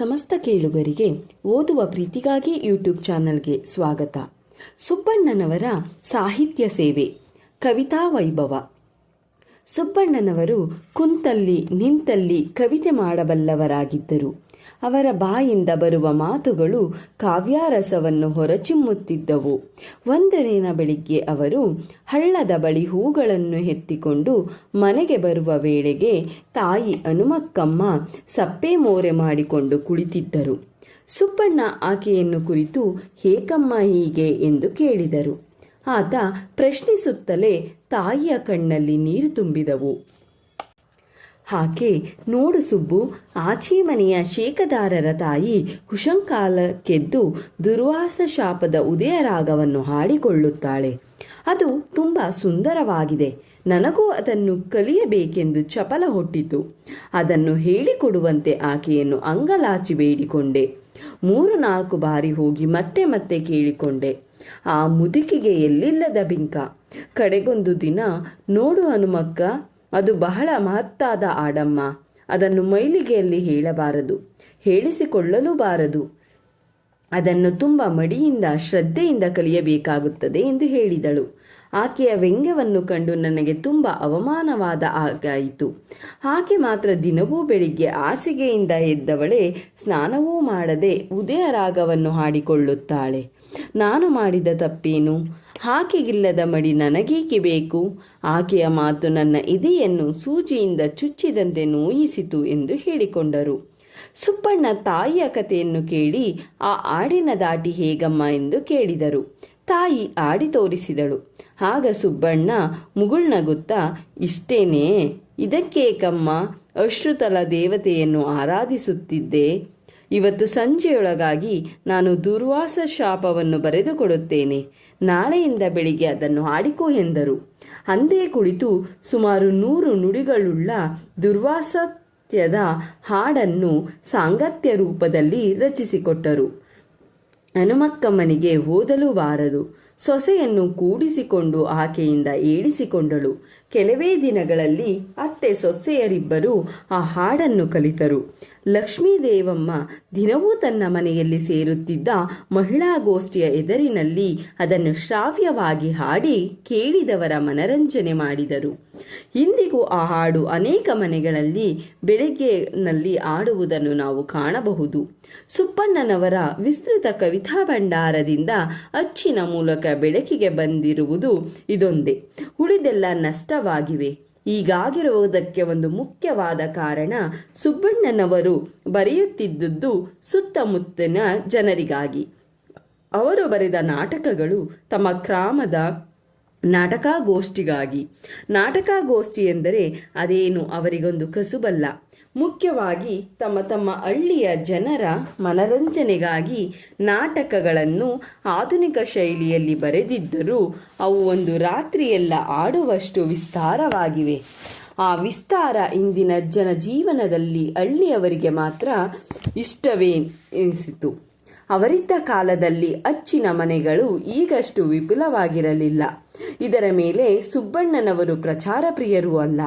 ಸಮಸ್ತ ಕೇಳುಗರಿಗೆ ಓದುವ ಪ್ರೀತಿಗಾಗಿ ಯೂಟ್ಯೂಬ್ ಚಾನಲ್ಗೆ ಸ್ವಾಗತ. ಸುಬ್ಬಣ್ಣನವರ ಸಾಹಿತ್ಯ ಸೇವೆ, ಕವಿತಾ ವೈಭವ. ಸುಬ್ಬಣ್ಣನವರು ಕುಂತಲ್ಲಿ ನಿಂತಲ್ಲಿ ಕವಿತೆ ಮಾಡಬಲ್ಲವರಾಗಿದ್ದರು. ಅವರ ಬಾಯಿಂದ ಬರುವ ಮಾತುಗಳು ಕಾವ್ಯಾರಸವನ್ನು ಹೊರಚಿಮ್ಮುತ್ತಿದ್ದವು. ಒಂದಿನ ಬೆಳಿಗ್ಗೆ ಅವರು ಹಳ್ಳದ ಬಳಿ ಹೂಗಳನ್ನು ಎತ್ತಿಕೊಂಡು ಮನೆಗೆ ಬರುವ ವೇಳೆಗೆ ತಾಯಿ ಹನುಮಕ್ಕಮ್ಮ ಸಪ್ಪೆ ಮೋರೆ ಮಾಡಿಕೊಂಡು ಕುಳಿತಿದ್ದರು. ಸುಬ್ಬಣ್ಣ ಆಕೆಯನ್ನು ಕುರಿತು, ಹೇಕಮ್ಮ ಹೀಗೆ? ಎಂದು ಕೇಳಿದರು. ಆತ ಪ್ರಶ್ನಿಸುತ್ತಲೇ ತಾಯಿಯ ಕಣ್ಣಲ್ಲಿ ನೀರು ತುಂಬಿದವು. ಆಕೆ ನೋಡು ಸುಬ್ಬು ಆಚಿ ಮನೆಯ ಶೇಕದಾರರ ತಾಯಿ ಹುಷಂಕಾಲಕ್ಕೆದ್ದು ದುರ್ವಾಸ ಶಾಪದ ಉದಯ ರಾಗವನ್ನು ಹಾಡಿಕೊಳ್ಳುತ್ತಾಳೆ. ಅದು ತುಂಬ ಸುಂದರವಾಗಿದೆ. ನನಗೂ ಅದನ್ನು ಕಲಿಯಬೇಕೆಂದು ಚಪಲ ಹೊಟ್ಟಿತು. ಅದನ್ನು ಹೇಳಿಕೊಡುವಂತೆ ಆಕೆಯನ್ನು ಅಂಗಲಾಚಿ ಬೇಡಿಕೊಂಡೆ. ಮೂರು ನಾಲ್ಕು ಬಾರಿ ಹೋಗಿ ಮತ್ತೆ ಮತ್ತೆ ಕೇಳಿಕೊಂಡೆ. ಆ ಮುದುಕಿಗೆ ಎಲ್ಲಿಲ್ಲದ ಬಿಂಕ. ಕಡೆಗೊಂದು ದಿನ ನೋಡು ಹನುಮಕ್ಕ ಅದು ಬಹಳ ಮಹತ್ತಾದ ಆಡಮ್ಮ. ಅದನ್ನು ಮೈಲಿಗೆಯಲ್ಲಿ ಹೇಳಬಾರದು ಹೇಳಿಸಿಕೊಳ್ಳಲೂ ಬಾರದು ಅದನ್ನು ತುಂಬ ಮಡಿಯಿಂದ, ಶ್ರದ್ಧೆಯಿಂದ ಕಲಿಯಬೇಕಾಗುತ್ತದೆ ಎಂದು ಹೇಳಿದಳು. ಆಕೆಯ ವ್ಯಂಗ್ಯವನ್ನು ಕಂಡು ನನಗೆ ತುಂಬ ಅವಮಾನವಾದ ಆಗಾಯಿತು ಆಕೆ ಮಾತ್ರ ದಿನವೂ ಬೆಳಿಗ್ಗೆ ಹಾಸಿಗೆಯಿಂದ ಎದ್ದವಳೆ, ಸ್ನಾನವೂ ಮಾಡದೆ ಉದಯ ರಾಗವನ್ನು ಹಾಡಿಕೊಳ್ಳುತ್ತಾಳೆ. ನಾನು ಮಾಡಿದ ತಪ್ಪೇನು? ಆಕೆಗಿಲ್ಲದ ಮಡಿ ನನಗೇಕೆ ಬೇಕು? ಆಕೆಯ ಮಾತು ನನ್ನ ಇದೆಯನ್ನು ಸೂಜಿಯಿಂದ ಚುಚ್ಚಿದಂತೆ ನೋಯಿಸಿತು ಎಂದು ಹೇಳಿಕೊಂಡರು. ಸುಬ್ಬಣ್ಣ ತಾಯಿಯ ಕಥೆಯನ್ನು ಕೇಳಿ ಆ ಆಡಿನ ದಾಟಿ ಹೇಗಮ್ಮ ಎಂದು ಕೇಳಿದರು. ತಾಯಿ ಆಡಿ ತೋರಿಸಿದಳು. ಆಗ ಸುಬ್ಬಣ್ಣ ಮುಗುಳ್ನಗುತ್ತಾ ಇಷ್ಟೇನೇ? ಇದಕ್ಕೇಕಮ್ಮ, ಅಶ್ರುತಲ ದೇವತೆಯನ್ನು ಆರಾಧಿಸುತ್ತಿದ್ದೆ. ಇವತ್ತು ಸಂಜೆಯೊಳಗಾಗಿ ನಾನು ದುರ್ವಾಸ ಶಾಪವನ್ನು ಬರೆದುಕೊಡುತ್ತೇನೆ. ನಾಳೆಯಿಂದ ಬೆಳಿಗ್ಗೆ ಅದನ್ನು ಹಾಡಿಕೋ ಎಂದರು. ಅಂದೇ ಕುಳಿತು ಸುಮಾರು ನೂರು ನುಡಿಗಳುಳ್ಳ ದುರ್ವಾಸತ್ಯದ ಹಾಡನ್ನು ಸಾಂಗತ್ಯ ರೂಪದಲ್ಲಿ ರಚಿಸಿಕೊಟ್ಟರು. ಹನುಮಕ್ಕಮ್ಮನಿಗೆ ಓದಲು ಬಾರದು. ಸೊಸೆಯನ್ನು ಕೂಡಿಸಿಕೊಂಡು ಆಕೆಯಿಂದ ಏಳಿಸಿಕೊಂಡಳು. ಕೆಲವೇ ದಿನಗಳಲ್ಲಿ ಅತ್ತೆ ಸೊಸೆಯರಿಬ್ಬರು ಆ ಹಾಡನ್ನು ಕಲಿತರು. ಲಕ್ಷ್ಮೀದೇವಮ್ಮ ದಿನವೂ ತನ್ನ ಮನೆಯಲ್ಲಿ ಸೇರುತ್ತಿದ್ದ ಮಹಿಳಾ ಗೋಷ್ಠಿಯ ಎದುರಿನಲ್ಲಿ ಅದನ್ನು ಶ್ರಾವ್ಯವಾಗಿ ಹಾಡಿ ಕೇಳಿದವರ ಮನರಂಜನೆ ಮಾಡಿದರು. ಇಂದಿಗೂ ಆ ಹಾಡು ಅನೇಕ ಮನೆಗಳಲ್ಲಿ ಬೆಳಗ್ಗೆನಲ್ಲಿ ಆಡುವುದನ್ನು ನಾವು ಕಾಣಬಹುದು. ಸುಬ್ಬಣ್ಣನವರ ವಿಸ್ತೃತ ಕವಿತಾ ಭಂಡಾರದಿಂದ ಅಚ್ಚಿನ ಮೂಲಕ ಬೆಳಕಿಗೆ ಬಂದಿರುವುದು ಇದೊಂದೇ. ಉಳಿದೆಲ್ಲ ನಷ್ಟವಾಗಿವೆ ಹೀಗಾಗಿರುವುದಕ್ಕೆ ಒಂದು ಮುಖ್ಯವಾದ ಕಾರಣ ಸುಬ್ಬಣ್ಣನವರು ಬರೆಯುತ್ತಿದ್ದುದು ಸುತ್ತಮುತ್ತಿನ ಜನರಿಗಾಗಿ. ಅವರು ಬರೆದ ನಾಟಕಗಳು ತಮ್ಮ ಗ್ರಾಮದ ನಾಟಕಗೋಷ್ಠಿಗಾಗಿ. ನಾಟಕಗೋಷ್ಠಿ ಎಂದರೆ ಅದೇನು ಅವರಿಗೊಂದು ಕಸುಬಲ್ಲ. ಮುಖ್ಯವಾಗಿ ತಮ್ಮ ತಮ್ಮ ಹಳ್ಳಿಯ ಜನರ ಮನರಂಜನೆಗಾಗಿ ನಾಟಕಗಳನ್ನು ಆಧುನಿಕ ಶೈಲಿಯಲ್ಲಿ ಬರೆದಿದ್ದರೂ ಅವು ಒಂದು ರಾತ್ರಿಯೆಲ್ಲ ಆಡುವಷ್ಟು ವಿಸ್ತಾರವಾಗಿವೆ. ಆ ವಿಸ್ತಾರ ಇಂದಿನ ಜನಜೀವನದಲ್ಲಿ ಹಳ್ಳಿಯವರಿಗೆ ಮಾತ್ರ ಇಷ್ಟವೇ ಎನಿಸಿತು. ಅವರಿದ್ದ ಕಾಲದಲ್ಲಿ ಅಚ್ಚಿನ ಮನೆಗಳು ಈಗಷ್ಟು ವಿಪುಲವಾಗಿರಲಿಲ್ಲ. ಇದರ ಮೇಲೆ ಸುಬ್ಬಣ್ಣನವರು ಪ್ರಚಾರ ಪ್ರಿಯರೂ ಅಲ್ಲ.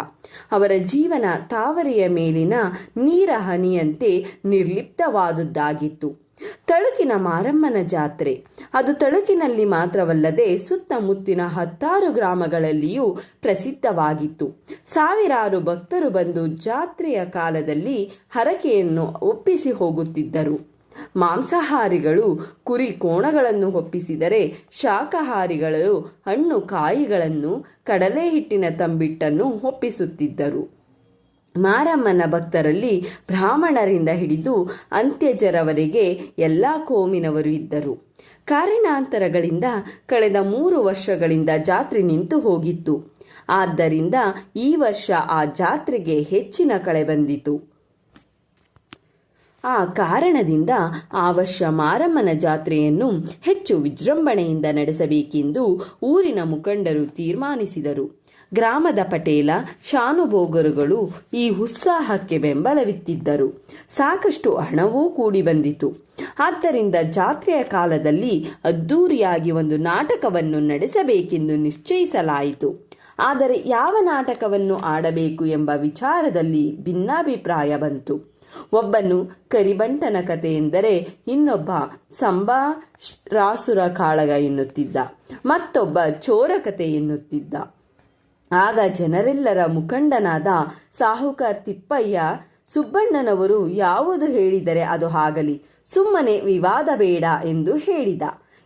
ಅವರ ಜೀವನ ತಾವರೆಯ ಮೇಲಿನ ನೀರ ಹನಿಯಂತೆ ನಿರ್ಲಿಪ್ತವಾದುದ್ದಾಗಿತ್ತು. ತಳುಕಿನ ಮಾರಮ್ಮನ ಜಾತ್ರೆ. ಅದು ತಳುಕಿನಲ್ಲಿ ಮಾತ್ರವಲ್ಲದೆ ಸುತ್ತಮುತ್ತಿನ ಹತ್ತಾರು ಗ್ರಾಮಗಳಲ್ಲಿಯೂ ಪ್ರಸಿದ್ಧವಾಗಿತ್ತು. ಸಾವಿರಾರು ಭಕ್ತರು ಬಂದು ಜಾತ್ರೆಯ ಕಾಲದಲ್ಲಿ ಹರಕೆಯನ್ನು ಒಪ್ಪಿಸಿ ಹೋಗುತ್ತಿದ್ದರು. ಮಾಂಸಾಹಾರಿಗಳು ಕುರಿ ಕೋಣಗಳನ್ನು ಒಪ್ಪಿಸಿದರೆ ಶಾಕಾಹಾರಿಗಳು ಹಣ್ಣು ಕಾಯಿಗಳನ್ನು ಕಡಲೆ ಹಿಟ್ಟಿನ ತಂಬಿಟ್ಟನ್ನು ಒಪ್ಪಿಸುತ್ತಿದ್ದರು. ಮಾರಮ್ಮನ ಭಕ್ತರಲ್ಲಿ ಬ್ರಾಹ್ಮಣರಿಂದ ಹಿಡಿದು ಅಂತ್ಯಜರವರೆಗೆ ಎಲ್ಲ ಕೋಮಿನವರು ಇದ್ದರು. ಕಾರಣಾಂತರಗಳಿಂದ ಕಳೆದ ಮೂರು ವರ್ಷಗಳಿಂದ ಜಾತ್ರೆ ನಿಂತು ಹೋಗಿತ್ತು. ಆದ್ದರಿಂದ ಈ ವರ್ಷ ಆ ಜಾತ್ರೆಗೆ ಹೆಚ್ಚಿನ ಕಳೆ ಬಂದಿತು. ಆ ಕಾರಣದಿಂದ ಆ ವರ್ಷ ಮಾರಮ್ಮನ ಜಾತ್ರೆಯನ್ನು ಹೆಚ್ಚು ವಿಜೃಂಭಣೆಯಿಂದ ನಡೆಸಬೇಕೆಂದು ಊರಿನ ಮುಖಂಡರು ತೀರ್ಮಾನಿಸಿದರು. ಗ್ರಾಮದ ಪಟೇಲ, ಶಾನುಭೋಗರುಗಳು ಈ ಉತ್ಸಾಹಕ್ಕೆ ಬೆಂಬಲವಿತ್ತಿದ್ದರು. ಸಾಕಷ್ಟು ಹಣವೂ ಕೂಡಿ ಬಂದಿತು. ಆದ್ದರಿಂದ ಜಾತ್ರೆಯ ಕಾಲದಲ್ಲಿ ಅದ್ದೂರಿಯಾಗಿ ಒಂದು ನಾಟಕವನ್ನು ನಡೆಸಬೇಕೆಂದು ನಿಶ್ಚಯಿಸಲಾಯಿತು. ಆದರೆ ಯಾವ ನಾಟಕವನ್ನು ಆಡಬೇಕು ಎಂಬ ವಿಚಾರದಲ್ಲಿ ಭಿನ್ನಾಭಿಪ್ರಾಯ ಬಂತು. ಒಬ್ಬನು ಕರಿಬಂಟನ ಕತೆ ಎಂದರೆ ಇನ್ನೊಬ್ಬ ಸಂಭಾರಾಸುರ ಕಾಳಗ ಎನ್ನುತ್ತಿದ್ದ, ಮತ್ತೊಬ್ಬ ಚೋರ ಕಥೆ ಎನ್ನುತ್ತಿದ್ದ. ಆಗ ಜನರೆಲ್ಲರ ಮುಖಂಡನಾದ ಸಾಹುಕಾರ್ ತಿಪ್ಪಯ್ಯ ಸುಬ್ಬಣ್ಣನವರು ಯಾವುದು ಹೇಳಿದರೆ ಅದು ಆಗಲಿ ಸುಮ್ಮನೆ ವಿವಾದ ಬೇಡ ಎಂದು ಹೇಳಿದ.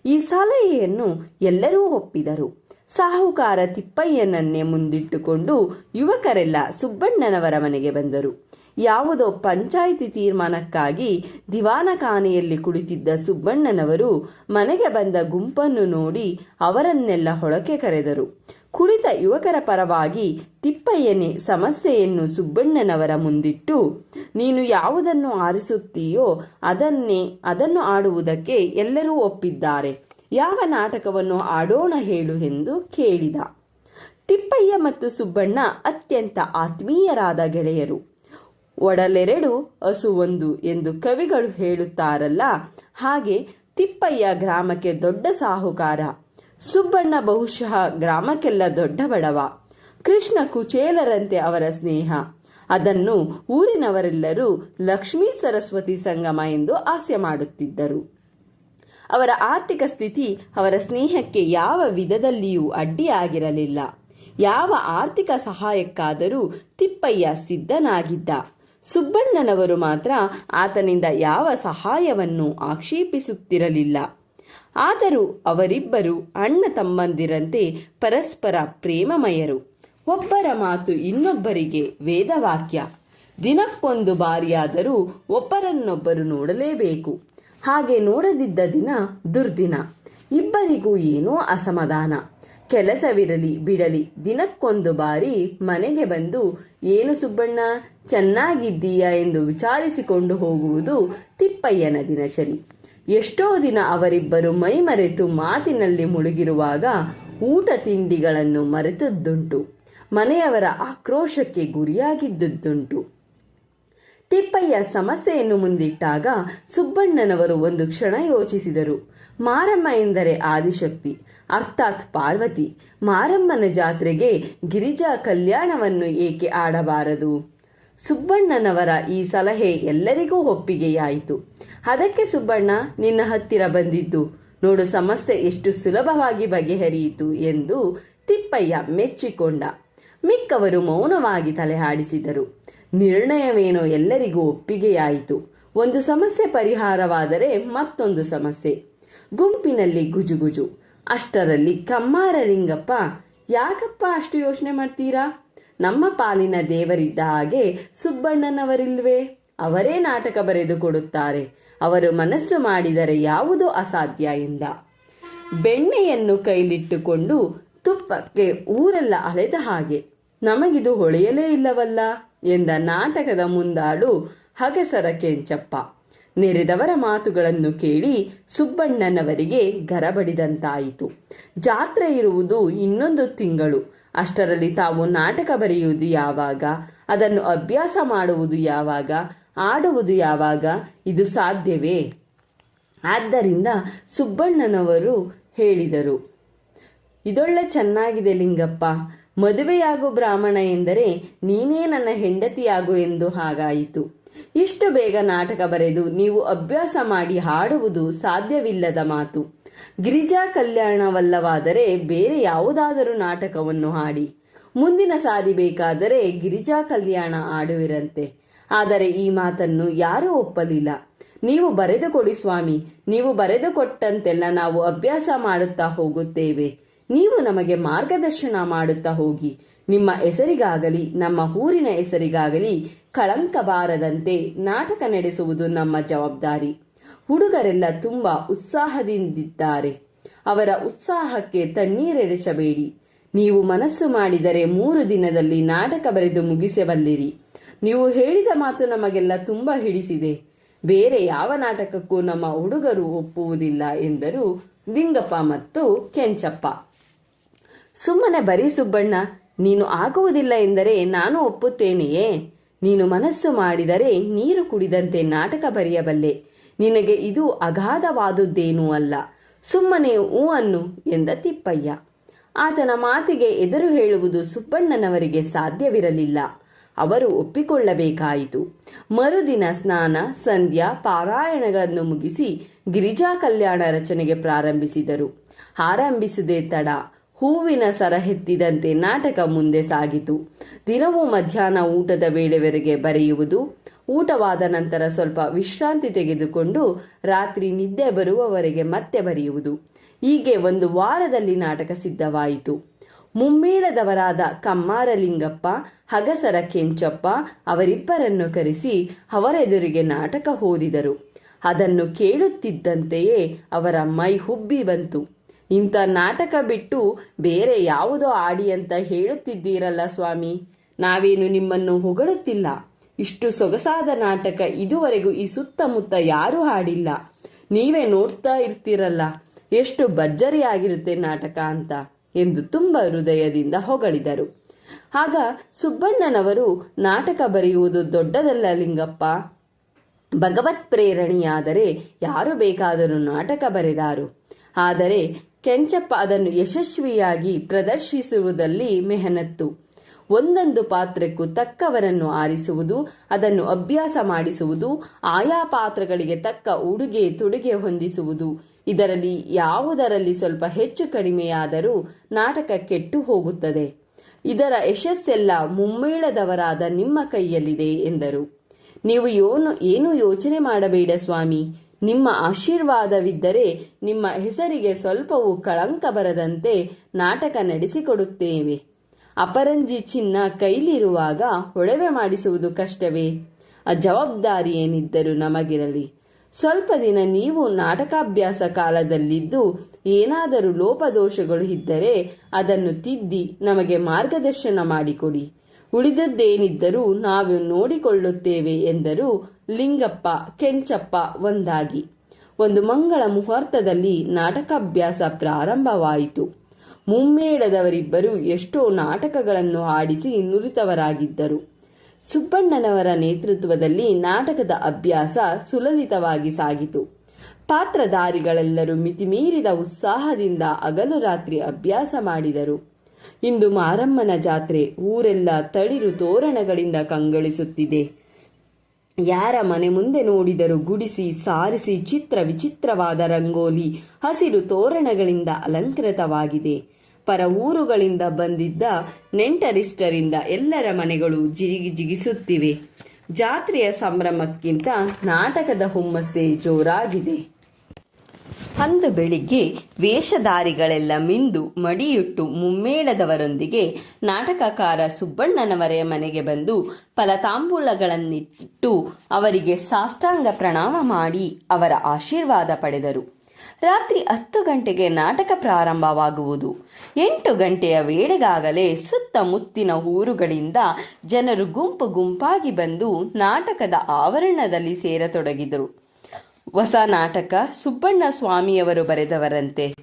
ಈ ಸಲಹೆಯನ್ನು ಎಲ್ಲರೂ ಒಪ್ಪಿದರು. ಸಾಹುಕಾರ ತಿಪ್ಪಯ್ಯನನ್ನೇ ಮುಂದಿಟ್ಟುಕೊಂಡು ಯುವಕರೆಲ್ಲ ಸುಬ್ಬಣ್ಣನವರ ಮನೆಗೆ ಬಂದರು. ಯಾವುದೋ ಪಂಚಾಯಿತಿ ತೀರ್ಮಾನಕ್ಕಾಗಿ ದಿವಾನಖಾನೆಯಲ್ಲಿ ಕುಳಿತಿದ್ದ ಸುಬ್ಬಣ್ಣನವರು ಮನೆಗೆ ಬಂದ ಗುಂಪನ್ನು ನೋಡಿ ಅವರನ್ನೆಲ್ಲ ಹೊಳಕೆ ಕರೆದರು. ಕುಳಿತ ಯುವಕರ ಪರವಾಗಿ ತಿಪ್ಪಯ್ಯನೇ ಸಮಸ್ಯೆಯನ್ನು ಸುಬ್ಬಣ್ಣನವರ ಮುಂದಿಟ್ಟು, ನೀನು ಯಾವುದನ್ನು ಆರಿಸುತ್ತೀಯೋ ಅದನ್ನೇ, ಅದನ್ನು ಆಡುವುದಕ್ಕೆ ಎಲ್ಲರೂ ಒಪ್ಪಿದ್ದಾರೆ. ಯಾವ ನಾಟಕವನ್ನು ಆಡೋಣ ಹೇಳು ಎಂದು ಕೇಳಿದ. ತಿಪ್ಪಯ್ಯ ಮತ್ತು ಸುಬ್ಬಣ್ಣ ಅತ್ಯಂತ ಆತ್ಮೀಯರಾದ ಗೆಳೆಯರು. ಒಡಲೆರಡು ಹಸು ಒಂದು ಎಂದು ಕವಿಗಳು ಹೇಳುತ್ತಾರಲ್ಲ, ಹಾಗೆ ತಿಪ್ಪಯ್ಯ ಗ್ರಾಮಕ್ಕೆ ದೊಡ್ಡ ಸಾಹುಕಾರ. ಸುಬ್ಬಣ್ಣ ಬಹುಶಃ ಗ್ರಾಮಕ್ಕೆಲ್ಲ ದೊಡ್ಡ ಬಡವ. ಕೃಷ್ಣ ಕುಚೇಲರಂತೆ ಅವರ ಸ್ನೇಹ. ಅದನ್ನು ಊರಿನವರೆಲ್ಲರೂ ಲಕ್ಷ್ಮೀ ಸರಸ್ವತಿ ಸಂಗಮ ಎಂದು ಹಾಸ್ಯ ಮಾಡುತ್ತಿದ್ದರು. ಅವರ ಆರ್ಥಿಕ ಸ್ಥಿತಿ ಅವರ ಸ್ನೇಹಕ್ಕೆ ಯಾವ ವಿಧದಲ್ಲಿಯೂ ಅಡ್ಡಿಯಾಗಿರಲಿಲ್ಲ. ಯಾವ ಆರ್ಥಿಕ ಸಹಾಯಕ್ಕಾದರೂ ತಿಪ್ಪಯ್ಯ ಸಿದ್ಧನಾಗಿದ್ದ. ಸುಬ್ಬಣ್ಣನವರು ಮಾತ್ರ ಆತನಿಂದ ಯಾವ ಸಹಾಯವನ್ನು ಆಕ್ಷೇಪಿಸುತ್ತಿರಲಿಲ್ಲ. ಆದರೂ ಅವರಿಬ್ಬರು ಅಣ್ಣ ತಮ್ಮಂದಿರಂತೆ ಪರಸ್ಪರ ಪ್ರೇಮಮಯರು. ಒಬ್ಬರ ಮಾತು ಇನ್ನೊಬ್ಬರಿಗೆ ವೇದವಾಕ್ಯ. ದಿನಕ್ಕೊಂದು ಬಾರಿಯಾದರೂ ಒಬ್ಬರನ್ನೊಬ್ಬರು ನೋಡಲೇಬೇಕು. ಹಾಗೆ ನೋಡದಿದ್ದ ದಿನ ದುರ್ದಿನ. ಇಬ್ಬರಿಗೂ ಏನೋ ಅಸಮಾಧಾನ. ಕೆಲಸವಿರಲಿ, ಬಿಡಲಿ. ದಿನಕ್ಕೊಂದು ಬಾರಿ ಮನೆಗೆ ಬಂದು, ಏನು ಸುಬ್ಬಣ್ಣ, ಚೆನ್ನಾಗಿದ್ದೀಯಾ? ಎಂದು ವಿಚಾರಿಸಿಕೊಂಡು ಹೋಗುವುದು ತಿಪ್ಪಯ್ಯನ ದಿನಚರಿ. ಎಷ್ಟೋ ದಿನ ಅವರಿಬ್ಬರು ಮೈಮರೆತು ಮಾತಿನಲ್ಲಿ ಮುಳುಗಿರುವಾಗ ಊಟ ತಿಂಡಿಗಳನ್ನು ಮರೆತದ್ದುಂಟು. ಮನೆಯವರ ಆಕ್ರೋಶಕ್ಕೆ ಗುರಿಯಾಗಿದ್ದುದುಂಟು ತಿಪ್ಪಯ್ಯ ಸಮಸ್ಯೆಯನ್ನು ಮುಂದಿಟ್ಟಾಗ ಸುಬ್ಬಣ್ಣನವರು ಒಂದು ಕ್ಷಣ ಯೋಚಿಸಿದರು. ಮಾರಮ್ಮ ಎಂದರೆ ಆದಿಶಕ್ತಿ. ಅರ್ಥಾತ್ ಪಾರ್ವತಿ, ಮಾರಮ್ಮನ ಜಾತ್ರೆಗೆ ಗಿರಿಜಾ ಕಲ್ಯಾಣವನ್ನು ಏಕೆ ಆಡಬಾರದು? ಸುಬ್ಬಣ್ಣನವರ ಈ ಸಲಹೆ ಎಲ್ಲರಿಗೂ ಒಪ್ಪಿಗೆಯಾಯಿತು. ಅದಕ್ಕೆ ಸುಬ್ಬಣ್ಣ, ನಿನ್ನ ಹತ್ತಿರ ಬಂದಿದ್ದು, ನೋಡು ಸಮಸ್ಯೆ ಎಷ್ಟು ಸುಲಭವಾಗಿ ಬಗೆಹರಿಯಿತು ಎಂದು ತಿಪ್ಪಯ್ಯ ಮೆಚ್ಚಿಕೊಂಡ. ಮಿಕ್ಕವರು ಮೌನವಾಗಿ ತಲೆ ಆಡಿಸಿದರು. ನಿರ್ಣಯವೇನೋ ಎಲ್ಲರಿಗೂ ಒಪ್ಪಿಗೆಯಾಯಿತು. ಒಂದು ಸಮಸ್ಯೆ ಪರಿಹಾರವಾದರೆ ಮತ್ತೊಂದು ಸಮಸ್ಯೆ. ಗುಂಪಿನಲ್ಲಿ ಗುಜುಗುಜು. ಅಷ್ಟರಲ್ಲಿ ಕಮ್ಮಾರ ಲಿಂಗಪ್ಪ ಯಾಕಪ್ಪ ಅಷ್ಟು ಯೋಚನೆ ಮಾಡ್ತೀರಾ? ನಮ್ಮ ಪಾಲಿನ ದೇವರಿದ್ದ ಹಾಗೆ ಸುಬ್ಬಣ್ಣನವರಿಲ್ವೇ? ಅವರೇ ನಾಟಕ ಬರೆದು ಕೊಡುತ್ತಾರೆ. ಅವರು ಮನಸ್ಸು ಮಾಡಿದರೆ ಯಾವುದೂ ಅಸಾಧ್ಯ ಎಂದ. ಬೆಣ್ಣೆಯನ್ನು ಕೈಲಿಟ್ಟುಕೊಂಡು ತುಪ್ಪಕ್ಕೆ ಊರೆಲ್ಲ ಅಳೆದ ಹಾಗೆ, ನಮಗಿದು ಹೊಳೆಯಲೇ ಇಲ್ಲವಲ್ಲ? ಎಂದ ನಾಟಕದ ಮುಂದಾಳು ಹಗಸರ ಕೆಂಚಪ್ಪ. ನೆರೆದವರ ಮಾತುಗಳನ್ನು ಕೇಳಿ ಸುಬ್ಬಣ್ಣನವರಿಗೆ ಗರಬಡಿದಂತಾಯಿತು. ಜಾತ್ರೆ ಇರುವುದು ಇನ್ನೊಂದು ತಿಂಗಳು. ಅಷ್ಟರಲ್ಲಿ ತಾವು ನಾಟಕ ಬರೆಯುವುದು ಯಾವಾಗ? ಅದನ್ನು ಅಭ್ಯಾಸ ಮಾಡುವುದು ಯಾವಾಗ? ಆಡುವುದು ಯಾವಾಗ? ಇದು ಸಾಧ್ಯವೇ? ಆದ್ದರಿಂದ ಸುಬ್ಬಣ್ಣನವರು ಹೇಳಿದರು, ಇದೊಳ್ಳೆ ಚೆನ್ನಾಗಿದೆ ಲಿಂಗಪ್ಪ. ಮದುವೆಯಾಗು ಬ್ರಾಹ್ಮಣ ಎಂದರೆ ನೀನೇ ನನ್ನ ಹೆಂಡತಿಯಾಗು ಎಂದು ಹಾಗಾಯಿತು. ಇಷ್ಟು ಬೇಗ ನಾಟಕ ಬರೆದು ನೀವು ಅಭ್ಯಾಸ ಮಾಡಿ ಹಾಡುವುದು ಸಾಧ್ಯವಿಲ್ಲದ ಮಾತು. ಗಿರಿಜಾ ಕಲ್ಯಾಣವಲ್ಲವಾದರೆ ಬೇರೆ ಯಾವುದಾದರೂ ನಾಟಕವನ್ನು ಹಾಡಿ. ಮುಂದಿನ ಸಾರಿ ಬೇಕಾದರೆ ಗಿರಿಜಾ ಕಲ್ಯಾಣ ಆಡುವಿರಂತೆ ಆದರೆ ಈ ಮಾತನ್ನು ಯಾರೂ ಒಪ್ಪಲಿಲ್ಲ. ನೀವು ಬರೆದು ಕೊಡಿ ಸ್ವಾಮಿ, ನೀವು ಬರೆದು ಕೊಟ್ಟಂತೆಲ್ಲ ನಾವು ಅಭ್ಯಾಸ ಮಾಡುತ್ತಾ ಹೋಗುತ್ತೇವೆ. ನೀವು ನಮಗೆ ಮಾರ್ಗದರ್ಶನ ಮಾಡುತ್ತಾ ಹೋಗಿ. ನಿಮ್ಮ ಹೆಸರಿಗಾಗಲಿ, ನಮ್ಮ ಊರಿನ ಹೆಸರಿಗಾಗಲಿ ಕಳಂಕ ಬಾರದಂತೆ ನಾಟಕ ನಡೆಸುವುದು ನಮ್ಮ ಜವಾಬ್ದಾರಿ. ಹುಡುಗರೆಲ್ಲ ತುಂಬಾ ಉತ್ಸಾಹದಿಂದಿದ್ದಾರೆ. ಅವರ ಉತ್ಸಾಹಕ್ಕೆ ತಣ್ಣೀರೆಡಿಸಬೇಡಿ ನೀವು ಮನಸ್ಸು ಮಾಡಿದರೆ ಮೂರು ದಿನದಲ್ಲಿ ನಾಟಕ ಬರೆದು ಮುಗಿಸಬಲ್ಲಿರಿ ನೀವು ಹೇಳಿದ ಮಾತು ನಮಗೆಲ್ಲ ತುಂಬಾ ಹಿಡಿಸಿದೆ. ಬೇರೆ ಯಾವ ನಾಟಕಕ್ಕೂ ನಮ್ಮ ಹುಡುಗರು ಒಪ್ಪುವುದಿಲ್ಲ ಎಂದರು ಲಿಂಗಪ್ಪ ಮತ್ತು ಕೆಂಚಪ್ಪ. ಸುಮ್ಮನೆ ಬರೀ ಸುಬ್ಬಣ್ಣ ನೀನು ಆಗುವುದಿಲ್ಲ ಎಂದರೆ ನಾನು ಒಪ್ಪುತ್ತೇನೆಯೇ? ನೀನು ಮನಸ್ಸು ಮಾಡಿದರೆ ನೀರು ಕುಡಿದಂತೆ ನಾಟಕ ಬರೆಯಬಲ್ಲೆ. ನಿನಗೆ ಇದು ಅಗಾಧವಾದುದ್ದೇನೂ ಅಲ್ಲ. ಸುಮ್ಮನೆ ಹೂ ಅನ್ನು ಎಂದ ತಿಪ್ಪಯ್ಯ. ಆತನ ಮಾತಿಗೆ ಎದುರು ಹೇಳುವುದು ಸುಬ್ಬಣ್ಣನವರಿಗೆ ಸಾಧ್ಯವಿರಲಿಲ್ಲ. ಅವರು ಒಪ್ಪಿಕೊಳ್ಳಬೇಕಾಯಿತು. ಮರುದಿನ ಸ್ನಾನ, ಸಂಧ್ಯಾ, ಪಾರಾಯಣಗಳನ್ನು ಮುಗಿಸಿ ಗಿರಿಜಾ ಕಲ್ಯಾಣ ರಚನೆಗೆ ಪ್ರಾರಂಭಿಸಿದರು. ಆರಂಭಿಸದೆ ತಡ. ಹೂವಿನ ಸರ ಹೆತ್ತಿದಂತೆ ನಾಟಕ ಮುಂದೆ ಸಾಗಿತು. ದಿನವೂ ಮಧ್ಯಾಹ್ನ ಊಟದ ವೇಳೆವರೆಗೆ ಬರೆಯುವುದು, ಊಟವಾದ ನಂತರ ಸ್ವಲ್ಪ ವಿಶ್ರಾಂತಿ ತೆಗೆದುಕೊಂಡು ರಾತ್ರಿ ನಿದ್ದೆ ಬರುವವರೆಗೆ ಮತ್ತೆ ಬರೆಯುವುದು. ಹೀಗೆ ಒಂದು ವಾರದಲ್ಲಿ ನಾಟಕ ಸಿದ್ಧವಾಯಿತು. ಮುಮ್ಮೇಳದವರಾದ ಕಮ್ಮಾರಲಿಂಗಪ್ಪ, ಹಗಸರ ಕೆಂಚಪ್ಪ ಅವರಿಬ್ಬರನ್ನು ಕರೆಸಿ ಅವರೆದುರಿಗೆ ನಾಟಕ ಓದಿದರು. ಅದನ್ನು ಕೇಳುತ್ತಿದ್ದಂತೆಯೇ ಅವರ ಮೈ ಹುಬ್ಬಿ ಬಂತು. ಇಂಥ ನಾಟಕ ಬಿಟ್ಟು ಬೇರೆ ಯಾವುದೋ ಆಡಿ ಅಂತ ಹೇಳುತ್ತಿದ್ದೀರಲ್ಲ ಸ್ವಾಮಿ? ನಾವೇನು ನಿಮ್ಮನ್ನು ಹೊಗಳುತ್ತಿಲ್ಲ. ಇಷ್ಟು ಸೊಗಸಾದ ನಾಟಕ ಇದುವರೆಗೂ ಈ ಸುತ್ತಮುತ್ತ ಯಾರೂ ಹಾಡಿಲ್ಲ. ನೀವೇ ನೋಡ್ತಾ ಇರ್ತೀರಲ್ಲ, ಎಷ್ಟು ಭರ್ಜರಿಯಾಗಿರುತ್ತೆ ನಾಟಕ ಅಂತ ಎಂದು ತುಂಬ ಹೃದಯದಿಂದ ಹೊಗಳಿದರು. ಆಗ ಸುಬ್ಬಣ್ಣನವರು, ನಾಟಕ ಬರೆಯುವುದು ದೊಡ್ಡದಲ್ಲ ಲಿಂಗಪ್ಪ? ಭಗವತ್ ಪ್ರೇರಣೆಯಾದರೆ ಯಾರು ಬೇಕಾದರೂ ನಾಟಕ ಬರೆದಾರು. ಆದರೆ ಕೆಂಚಪ್ಪ ಅದನ್ನು ಯಶಸ್ವಿಯಾಗಿ ಪ್ರದರ್ಶಿಸುವುದಲ್ಲಿ ಮೆಹನತ್ತು. ಒಂದೊಂದು ಪಾತ್ರಕ್ಕೂ ತಕ್ಕವರನ್ನು ಆರಿಸುವುದು, ಅದನ್ನು ಅಭ್ಯಾಸ ಮಾಡಿಸುವುದು, ಆಯಾ ಪಾತ್ರಗಳಿಗೆ ತಕ್ಕ ಉಡುಗೆ ತೊಡುಗೆ ಹೊಂದಿಸುವುದು. ಇದರಲ್ಲಿ ಯಾವುದರಲ್ಲಿ ಸ್ವಲ್ಪ ಹೆಚ್ಚು ಕಡಿಮೆಯಾದರೂ ನಾಟಕ ಕೆಟ್ಟು ಹೋಗುತ್ತದೆ. ಇದರ ಯಶಸ್ಸೆಲ್ಲ ಮುಮ್ಮೇಳದವರಾದ ನಿಮ್ಮ ಕೈಯಲ್ಲಿದೆ ಎಂದರು. ನೀವು ಏನು ಏನು ಯೋಚನೆ ಮಾಡಬೇಡ ಸ್ವಾಮಿ? ನಿಮ್ಮ ಆಶೀರ್ವಾದವಿದ್ದರೆ ನಿಮ್ಮ ಹೆಸರಿಗೆ ಸ್ವಲ್ಪವೂ ಕಳಂಕ ಬರದಂತೆ ನಾಟಕ ನಡೆಸಿಕೊಡುತ್ತೇವೆ. ಅಪರಂಜಿ ಚಿನ್ನ ಕೈಲಿರುವಾಗ ಒಡವೆ ಮಾಡಿಸುವುದು ಕಷ್ಟವೇ. ಆ ಜವಾಬ್ದಾರಿ ಏನಿದ್ದರೂ ನಮಗಿರಲಿ. ಸ್ವಲ್ಪ ದಿನ ನೀವು ನಾಟಕಾಭ್ಯಾಸ ಕಾಲದಲ್ಲಿದ್ದು ಏನಾದರೂ ಲೋಪದೋಷಗಳು ಇದ್ದರೆ ಅದನ್ನು ತಿದ್ದಿ ನಮಗೆ ಮಾರ್ಗದರ್ಶನ ಮಾಡಿಕೊಡಿ. ಉಳಿದದ್ದೇನಿದ್ದರೂ ನಾವು ನೋಡಿಕೊಳ್ಳುತ್ತೇವೆ ಎಂದರು ಲಿಂಗಪ್ಪ, ಕೆಂಚಪ್ಪ ಒಂದಾಗಿ. ಒಂದು ಮಂಗಳ ಮುಹೂರ್ತದಲ್ಲಿ ನಾಟಕಾಭ್ಯಾಸ ಪ್ರಾರಂಭವಾಯಿತು. ಮುಮ್ಮೇಳದವರಿಬ್ಬರು ಎಷ್ಟೋ ನಾಟಕಗಳನ್ನು ಆಡಿಸಿ ನುರಿತವರಾಗಿದ್ದರು. ಸುಬ್ಬಣ್ಣನವರ ನೇತೃತ್ವದಲ್ಲಿ ನಾಟಕದ ಅಭ್ಯಾಸ ಸುಲಲಿತವಾಗಿ ಸಾಗಿತು. ಪಾತ್ರಧಾರಿಗಳೆಲ್ಲರೂ ಮಿತಿಮೀರಿದ ಉತ್ಸಾಹದಿಂದ ಅಗಲು ರಾತ್ರಿ ಅಭ್ಯಾಸ ಮಾಡಿದರು. ಇಂದು ಮಾರಮ್ಮನ ಜಾತ್ರೆ, ಊರೆಲ್ಲ ತಳಿರು ತೋರಣಗಳಿಂದ ಕಂಗೊಳಿಸುತ್ತಿದೆ. ಯಾರ ಮನೆ ಮುಂದೆ ನೋಡಿದರೂ ಗುಡಿಸಿ, ಸಾರಿಸಿ ಚಿತ್ರ ವಿಚಿತ್ರವಾದ ರಂಗೋಲಿ, ಹಸಿರು ತೋರಣಗಳಿಂದ ಅಲಂಕೃತವಾಗಿದೆ. ಪರ ಊರುಗಳಿಂದ ಬಂದಿದ್ದ ನೆಂಟರಿಷ್ಟರಿಂದ ಎಲ್ಲರ ಮನೆಗಳು ಜಿಗಿ ಜಿಗಿಸುತ್ತಿವೆ. ಜಾತ್ರೆಯ ಸಂಭ್ರಮಕ್ಕಿಂತ ನಾಟಕದ ಹುಮ್ಮಸ್ಸೇ ಜೋರಾಗಿದೆ. ಅಂದು ಬೆಳಿಗ್ಗೆ ವೇಷಧಾರಿಗಳೆಲ್ಲ ಮಿಂದು ಮಡಿಯುಟ್ಟು ಮುಮ್ಮೇಳದವರೊಂದಿಗೆ ನಾಟಕಕಾರ ಸುಬ್ಬಣ್ಣನವರ ಮನೆಗೆ ಬಂದು ಫಲತಾಂಬೂಲಗಳನ್ನಿಟ್ಟು ಅವರಿಗೆ ಸಾಷ್ಟಾಂಗ ಪ್ರಣಾಮ ಮಾಡಿ ಅವರ ಆಶೀರ್ವಾದ ಪಡೆದರು. ರಾತ್ರಿ ಹತ್ತು ಗಂಟೆಗೆ ನಾಟಕ ಪ್ರಾರಂಭವಾಗುವುದು. ಎಂಟು ಗಂಟೆಯ ವೇಳೆಗಾಗಲೇ ಸುತ್ತಮುತ್ತಿನ ಊರುಗಳಿಂದ ಜನರು ಗುಂಪು ಗುಂಪಾಗಿ ಬಂದು ನಾಟಕದ ಆವರಣದಲ್ಲಿ ಸೇರತೊಡಗಿದರು. ಹೊಸ ನಾಟಕ ಸುಬ್ಬಣ್ಣ ಸ್ವಾಮಿಯವರು ಬರೆದವರಂತೆ.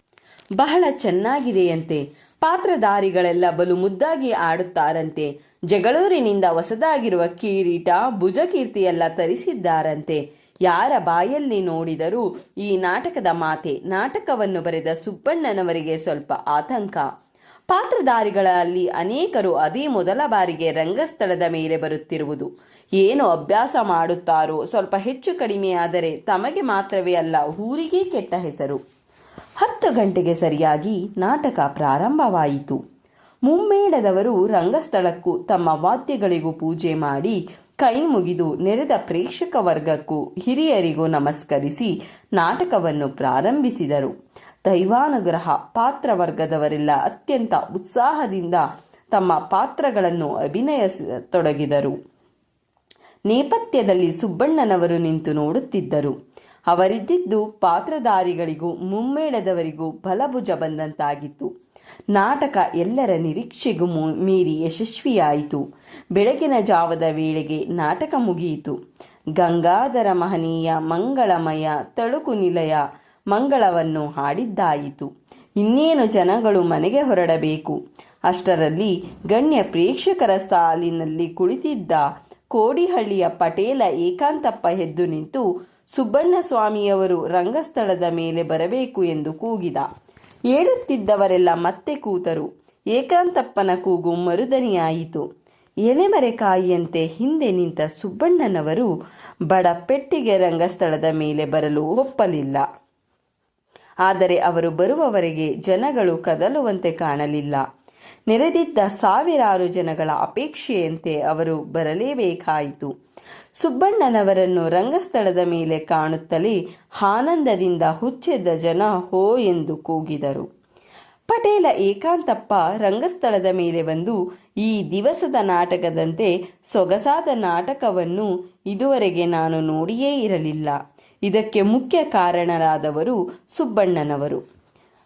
ಬಹಳ ಚೆನ್ನಾಗಿದೆಯಂತೆ. ಪಾತ್ರಧಾರಿಗಳೆಲ್ಲ ಬಲು ಮುದ್ದಾಗಿ ಆಡುತ್ತಾರಂತೆ. ಜಗಳೂರಿನಿಂದ ಹೊಸದಾಗಿರುವ ಕಿರೀಟ, ಭುಜಕೀರ್ತಿಯೆಲ್ಲ ತರಿಸಿದ್ದಾರಂತೆ. ಯಾರ ಬಾಯಲ್ಲಿ ನೋಡಿದರೂ ಈ ನಾಟಕದ ಮಾತೆ. ನಾಟಕವನ್ನು ಬರೆದ ಸುಬ್ಬಣ್ಣನವರಿಗೆ ಸ್ವಲ್ಪ ಆತಂಕ. ಪಾತ್ರಧಾರಿಗಳಲ್ಲಿ ಅನೇಕರು ಅದೇ ಮೊದಲ ಬಾರಿಗೆ ರಂಗಸ್ಥಳದ ಮೇಲೆ ಬರುತ್ತಿರುವುದು. ಏನು ಅಭ್ಯಾಸ ಮಾಡುತ್ತಾರೋ ಸ್ವಲ್ಪ ಹೆಚ್ಚು ಕಡಿಮೆಯಾದರೆ ತಮಗೆ ಮಾತ್ರವೇ ಅಲ್ಲ ಊರಿಗೇ ಕೆಟ್ಟ ಹೆಸರು. ಹತ್ತು ಗಂಟೆಗೆ ಸರಿಯಾಗಿ ನಾಟಕ ಪ್ರಾರಂಭವಾಯಿತು. ಮುಮ್ಮೇಡದವರು ರಂಗಸ್ಥಳಕ್ಕೂ ತಮ್ಮ ವಾದ್ಯಗಳಿಗೂ ಪೂಜೆ ಮಾಡಿ ಕೈ ಮುಗಿದು ನೆರೆದ ಪ್ರೇಕ್ಷಕ ವರ್ಗಕ್ಕೂ ಹಿರಿಯರಿಗೂ ನಮಸ್ಕರಿಸಿ ನಾಟಕವನ್ನು ಪ್ರಾರಂಭಿಸಿದರು. ದೈವಾನುಗ್ರಹ ಪಾತ್ರವರ್ಗದವರೆಲ್ಲ ಅತ್ಯಂತ ಉತ್ಸಾಹದಿಂದ ತಮ್ಮ ಪಾತ್ರಗಳನ್ನು ಅಭಿನಯಿಸತೊಡಗಿದರು ನೇಪಥ್ಯದಲ್ಲಿ ಸುಬ್ಬಣ್ಣನವರು ನಿಂತು ನೋಡುತ್ತಿದ್ದರು. ಅವರಿದ್ದಿದ್ದು ಪಾತ್ರಧಾರಿಗಳಿಗೂ ಮುಮ್ಮೇಳದವರಿಗೂ ಬಲಭುಜ ಬಂದಂತಾಗಿತ್ತು. ನಾಟಕ ಎಲ್ಲರ ನಿರೀಕ್ಷೆಗೂ ಮೀರಿ ಯಶಸ್ವಿಯಾಯಿತು. ಬೆಳಗಿನ ಜಾವದ ವೇಳೆಗೆ ನಾಟಕ ಮುಗಿಯಿತು. ಗಂಗಾಧರ ಮಹನೀಯ ಮಂಗಳಮಯ ತಳುಕು ನಿಲಯ ಮಂಗಳವನ್ನು ಹಾಡಿದ್ದಾಯಿತು. ಇನ್ನೇನು ಜನಗಳು ಮನೆಗೆ ಹೊರಡಬೇಕು? ಅಷ್ಟರಲ್ಲಿ ಗಣ್ಯ ಪ್ರೇಕ್ಷಕರ ಸಾಲಿನಲ್ಲಿ ಕುಳಿತಿದ್ದ ಕೋಡಿಹಳ್ಳಿಯ ಪಟೇಲ ಏಕಾಂತಪ್ಪ ಎದ್ದು ನಿಂತು ಸುಬ್ಬಣ್ಣ ಸ್ವಾಮಿಯವರು ರಂಗಸ್ಥಳದ ಮೇಲೆ ಬರಬೇಕು ಎಂದು ಕೂಗಿದ. ಏಳುತ್ತಿದ್ದವರೆಲ್ಲ ಮತ್ತೆ ಕೂತರು. ಏಕಾಂತಪ್ಪನ ಕೂಗು ಮರುದನಿಯಾಯಿತು. ಎಲೆಮರೆಕಾಯಿಯಂತೆ ಹಿಂದೆ ನಿಂತ ಸುಬ್ಬಣ್ಣನವರು ಬಡ ಪೆಟ್ಟಿಗೆ ರಂಗಸ್ಥಳದ ಮೇಲೆ ಬರಲು ಒಪ್ಪಲಿಲ್ಲ. ಆದರೆ ಅವರು ಬರುವವರೆಗೆ ಜನಗಳು ಕದಲುವಂತೆ ಕಾಣಲಿಲ್ಲ. ನೆರೆದಿದ್ದ ಸಾವಿರಾರು ಜನಗಳ ಅಪೇಕ್ಷೆಯಂತೆ ಅವರು ಬರಲೇಬೇಕಾಯಿತು. ಸುಬ್ಬಣ್ಣನವರನ್ನು ರಂಗಸ್ಥಳದ ಮೇಲೆ ಕಾಣುತ್ತಲೇ ಆನಂದದಿಂದ ಹುಚ್ಚೆದ್ದ ಜನ ಹೋ ಎಂದು ಕೂಗಿದರು. ಪಟೇಲ ಏಕಾಂತಪ್ಪ ರಂಗಸ್ಥಳದ ಮೇಲೆ ಬಂದು ಈ ದಿವಸದ ನಾಟಕದಂತೆ ಸೊಗಸಾದ ನಾಟಕವನ್ನು ಇದುವರೆಗೆ ನಾನು ನೋಡಿಯೇ ಇರಲಿಲ್ಲ. ಇದಕ್ಕೆ ಮುಖ್ಯ ಕಾರಣರಾದವರು ಸುಬ್ಬಣ್ಣನವರು.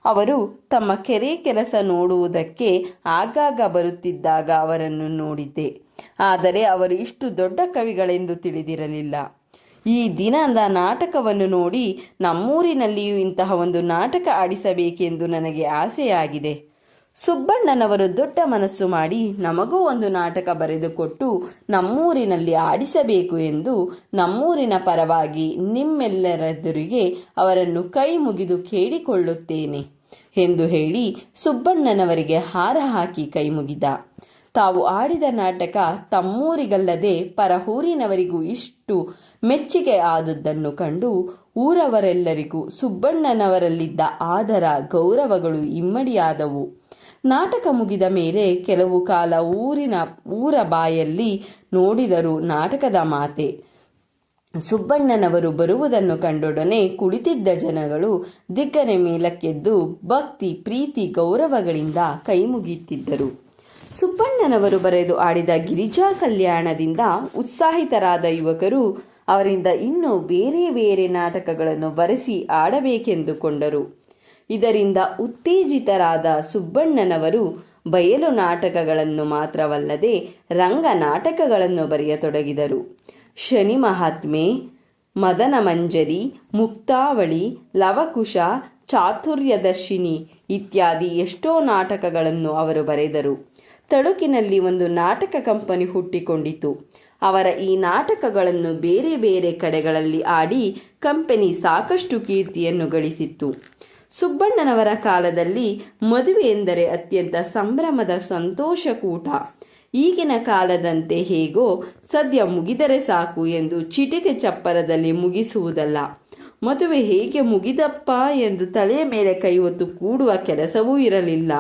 ಅವರು ತಮ್ಮ ಕೆರೆ ಕೆಲಸ ನೋಡುವುದಕ್ಕೆ ಆಗಾಗ ಬರುತ್ತಿದ್ದಾಗ ಅವರನ್ನು ನೋಡಿದ್ದೆ. ಆದರೆ ಅವರು ಇಷ್ಟು ದೊಡ್ಡ ಕವಿಗಳೆಂದು ತಿಳಿದಿರಲಿಲ್ಲ. ಈ ದಿನದ ನಾಟಕವನ್ನು ನೋಡಿ ನಮ್ಮೂರಿನಲ್ಲಿಯೂ ಇಂತಹ ಒಂದು ನಾಟಕ ಆಡಿಸಬೇಕೆಂದು ನನಗೆ ಆಸೆಯಾಗಿದೆ. ಸುಬ್ಬಣ್ಣನವರು ದೊಡ್ಡ ಮನಸ್ಸು ಮಾಡಿ ನಮಗೂ ಒಂದು ನಾಟಕ ಬರೆದುಕೊಟ್ಟು ನಮ್ಮೂರಿನಲ್ಲಿ ಆಡಿಸಬೇಕು ಎಂದು ನಮ್ಮೂರಿನ ಪರವಾಗಿ ನಿಮ್ಮೆಲ್ಲರೆದುರಿಗೆ ಅವರನ್ನು ಕೈ ಮುಗಿದು ಕೇಳಿಕೊಳ್ಳುತ್ತೇನೆ. ಎಂದು ಹೇಳಿ ಸುಬ್ಬಣ್ಣನವರಿಗೆ ಹಾರ ಹಾಕಿ ಕೈ ಮುಗಿದ. ತಾವು ಆಡಿದ ನಾಟಕ ತಮ್ಮೂರಿಗಲ್ಲದೆ ಪರಹೂರಿನವರಿಗೂ ಇಷ್ಟು ಮೆಚ್ಚುಗೆ ಆದುದನ್ನು ಕಂಡು ಊರವರೆಲ್ಲರಿಗೂ ಸುಬ್ಬಣ್ಣನವರಲ್ಲಿದ್ದ ಆದರ ಗೌರವಗಳು ಇಮ್ಮಡಿಯಾದವು. ನಾಟಕ ಮುಗಿದ ಮೇಲೆ ಕೆಲವು ಕಾಲ ಊರಿನ ಊರ ಬಾಯಲ್ಲಿ ನೋಡಿದರು ನಾಟಕದ ಮಾತೆ. ಸುಬ್ಬಣ್ಣನವರು ಬರುವುದನ್ನು ಕಂಡೊಡನೆ ಕುಳಿತಿದ್ದ ಜನಗಳು ದಿಗ್ಗನೆ ಮೇಲಕ್ಕೆದ್ದು ಭಕ್ತಿ, ಪ್ರೀತಿ, ಗೌರವಗಳಿಂದ ಕೈ ಮುಗಿಯುತ್ತಿದ್ದರು. ಸುಬ್ಬಣ್ಣನವರು ಬರೆದು ಆಡಿದ ಗಿರಿಜಾ ಕಲ್ಯಾಣದಿಂದ ಉತ್ಸಾಹಿತರಾದ ಯುವಕರು ಅವರಿಂದ ಇನ್ನೂ ಬೇರೆ ಬೇರೆ ನಾಟಕಗಳನ್ನು ಬರೆಸಿ ಆಡಬೇಕೆಂದುಕೊಂಡರು. ಇದರಿಂದ ಉತ್ತೇಜಿತರಾದ ಸುಬ್ಬಣ್ಣನವರು ಬಯಲು ನಾಟಕಗಳನ್ನು ಮಾತ್ರವಲ್ಲದೆ ರಂಗ ನಾಟಕಗಳನ್ನು ಬರೆಯತೊಡಗಿದರು. ಶನಿ ಮಹಾತ್ಮೆ, ಮದನ ಮಂಜರಿ, ಮುಕ್ತಾವಳಿ, ಲವಕುಶ, ಚಾತುರ್ಯದರ್ಶಿನಿ ಇತ್ಯಾದಿ ಎಷ್ಟೋ ನಾಟಕಗಳನ್ನು ಅವರು ಬರೆದರು. ತಳುಕಿನಲ್ಲಿ ಒಂದು ನಾಟಕ ಕಂಪನಿ ಹುಟ್ಟಿಕೊಂಡಿತು. ಅವರ ಈ ನಾಟಕಗಳನ್ನು ಬೇರೆ ಬೇರೆ ಕಡೆಗಳಲ್ಲಿ ಆಡಿ ಕಂಪನಿ ಸಾಕಷ್ಟು ಕೀರ್ತಿಯನ್ನು ಗಳಿಸಿತ್ತು. ಸುಬ್ಬಣ್ಣನವರ ಕಾಲದಲ್ಲಿ ಮದುವೆ ಎಂದರೆ ಅತ್ಯಂತ ಸಂಭ್ರಮದ ಸಂತೋಷಕೂಟ ಈಗಿನ ಕಾಲದಂತೆ ಹೇಗೋ ಸದ್ಯ ಮುಗಿದರೆ ಸಾಕು ಎಂದು ಚಿಟಿಕೆ ಚಪ್ಪರದಲ್ಲಿ ಮುಗಿಸುವುದಲ್ಲ. ಮದುವೆ ಹೇಗೆ ಮುಗಿದಪ್ಪ ಎಂದು ತಲೆಯ ಮೇಲೆ ಕೈ ಹೊತ್ತು ಕೂಡುವ ಕೆಲಸವೂ ಇರಲಿಲ್ಲ.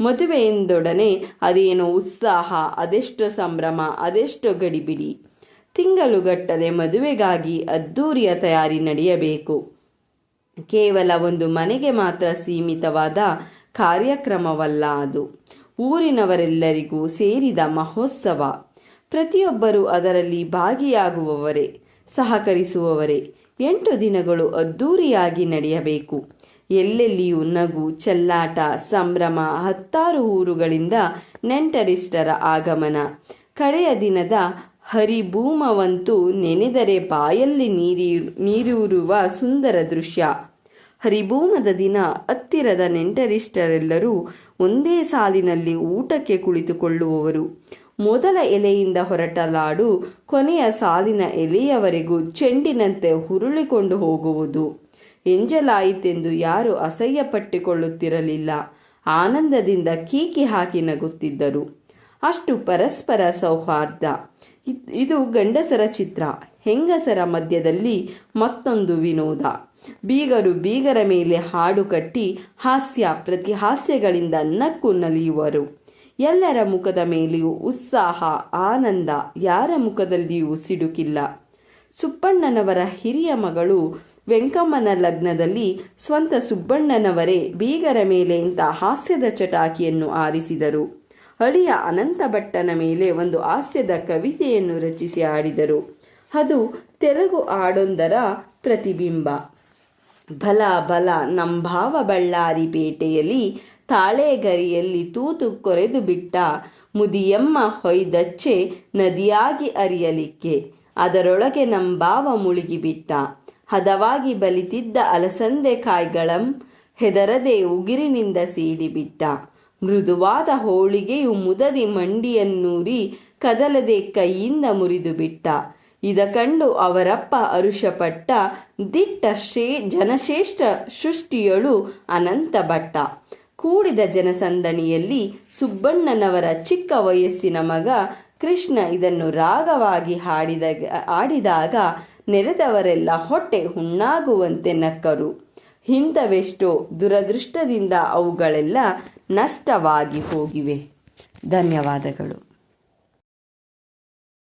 ಮದುವೆ ಎಂದೊಡನೆ ಅದೇನೋ ಉತ್ಸಾಹ, ಅದೆಷ್ಟು ಸಂಭ್ರಮ, ಅದೆಷ್ಟು ಗಡಿಬಿಡಿ. ತಿಂಗಳುಗಟ್ಟಲೆ ಮದುವೆಗಾಗಿ ಅದ್ದೂರಿಯ ತಯಾರಿ ನಡೆಯಬೇಕು. ಕೇವಲ ಒಂದು ಮನೆಗೆ ಮಾತ್ರ ಸೀಮಿತವಾದ ಕಾರ್ಯಕ್ರಮವಲ್ಲ ಅದು. ಊರಿನವರೆಲ್ಲರಿಗೂ ಸೇರಿದ ಮಹೋತ್ಸವ. ಪ್ರತಿಯೊಬ್ಬರೂ ಅದರಲ್ಲಿ ಭಾಗಿಯಾಗುವವರೇ, ಸಹಕರಿಸುವವರೇ. ಎಂಟು ದಿನಗಳು ಅದ್ದೂರಿಯಾಗಿ ನಡೆಯಬೇಕು. ಎಲ್ಲೆಲ್ಲಿಯೂ ನಗು, ಚೆಲ್ಲಾಟ, ಸಂಭ್ರಮ ಹತ್ತಾರು ಊರುಗಳಿಂದ ನೆಂಟರಿಷ್ಟರ ಆಗಮನ. ಕಡೆಯ ದಿನದ ಹರಿಭೂಮವಂತೂ ನೆನೆದರೆ ಬಾಯಲ್ಲಿ ನೀರಿ ನೀರೂರುವ ಸುಂದರ ದೃಶ್ಯ. ಹರಿಭೂಮದ ದಿನ ಹತ್ತಿರದ ನೆಂಟರಿಷ್ಟರೆಲ್ಲರೂ ಒಂದೇ ಸಾಲಿನಲ್ಲಿ ಊಟಕ್ಕೆ ಕುಳಿತುಕೊಳ್ಳುವವರು. ಮೊದಲ ಎಲೆಯಿಂದ ಹೊರಟ ಲಾಡು ಕೊನೆಯ ಸಾಲಿನ ಎಲೆಯವರೆಗೂ ಚೆಂಡಿನಂತೆ ಹುರುಳಿಕೊಂಡು ಹೋಗುವುದು. ಎಂಜಲಾಯಿತೆಂದು ಯಾರು ಅಸಹ್ಯ ಪಟ್ಟಿಕೊಳ್ಳುತ್ತಿರಲಿಲ್ಲ ಆನಂದದಿಂದ ಕೀಕಿ ಹಾಕಿ ನಗುತ್ತಿದ್ದರು. ಅಷ್ಟು ಪರಸ್ಪರ ಸೌಹಾರ್ದ. ಇದ್- ಇದು ಗಂಡಸರ ಚಿತ್ರ. ಹೆಂಗಸರ ಮಧ್ಯದಲ್ಲಿ ಮತ್ತೊಂದು ವಿನೋದ. ಬೀಗರು ಬೀಗರ ಮೇಲೆ ಹಾಡು ಕಟ್ಟಿ ಹಾಸ್ಯ ಪ್ರತಿಹಾಸ್ಯಗಳಿಂದ ನಕ್ಕು ನಲಿಯುವರು. ಎಲ್ಲರ ಮುಖದ ಮೇಲೆಯೂ ಉತ್ಸಾಹ, ಆನಂದ, ಯಾರ ಮುಖದಲ್ಲಿಯೂ ಸಿಡುಕಿಲ್ಲ. ಸುಬ್ಬಣ್ಣನವರ ಹಿರಿಯ ಮಗಳು ವೆಂಕಮ್ಮನ ಲಗ್ನದಲ್ಲಿ ಸ್ವಂತ ಸುಬ್ಬಣ್ಣನವರೇ ಬೀಗರ ಮೇಲೆ ಇಂಥ ಹಾಸ್ಯದ ಚಟಾಕಿಯನ್ನು ಆರಿಸಿದರು. ಅಳಿಯ ಅನಂತ ಭಟ್ಟನ ಮೇಲೆ ಒಂದು ಹಾಸ್ಯದ ಕವಿತೆಯನ್ನು ರಚಿಸಿ ಆಡಿದರು ಅದು ತೆಲುಗು ಹಾಡೊಂದರ ಪ್ರತಿಬಿಂಬ. ಬಲ ಬಲ ನಂಭಾವ ಬಳ್ಳಾರಿ ಪೇಟೆಯಲ್ಲಿ ತಾಳೆಗರಿಯಲ್ಲಿ ತೂತು ಕೊರೆದು ಬಿಟ್ಟ ಮುದಿಯಮ್ಮ ಹೊಯ್ದಚ್ಚೆ ನದಿಯಾಗಿ ಅರಿಯಲಿಕ್ಕೆ. ಅದರೊಳಗೆ ನಂಬಾವ ಮುಳುಗಿಬಿಟ್ಟ ಹದವಾಗಿ ಬಲಿತಿದ್ದ ಅಲಸಂದೆ ಕಾಯಿಗಳಂ ಹೆದರದೆ ಉಗಿರಿನಿಂದ ಸೀಡಿಬಿಟ್ಟ ಮೃದುವಾದ ಹೋಳಿಗೆಯು ಮುದದಿ ಮಂಡಿಯನ್ನೂರಿ ಕದಲದೆ ಕೈಯಿಂದ ಮುರಿದು ಬಿಟ್ಟ. ಇದ ಕಂಡು ಅವರಪ್ಪ ಅರುಷಪಟ್ಟ ದಿಟ್ಟ ಶ್ರೇ, ಜನಶ್ರೇಷ್ಠ ಸೃಷ್ಟಿಯಳು ಅನಂತ ಭಟ್ಟ ಕೂಡಿದ ಜನಸಂದಣಿಯಲ್ಲಿ ಸುಬ್ಬಣ್ಣನವರ ಚಿಕ್ಕ ವಯಸ್ಸಿನ ಮಗ ಕೃಷ್ಣ ಇದನ್ನು ರಾಗವಾಗಿ ಹಾಡಿದ ಆಡಿದಾಗ ನೆರೆದವರೆಲ್ಲ ಹೊಟ್ಟೆ ಹುಣ್ಣಾಗುವಂತೆ ನಕ್ಕರು. ಹಿಂದವೆಷ್ಟೋ ದುರದೃಷ್ಟದಿಂದ ಅವುಗಳೆಲ್ಲ ನಷ್ಟವಾಗಿ ಹೋಗಿವೆ. ಧನ್ಯವಾದಗಳು.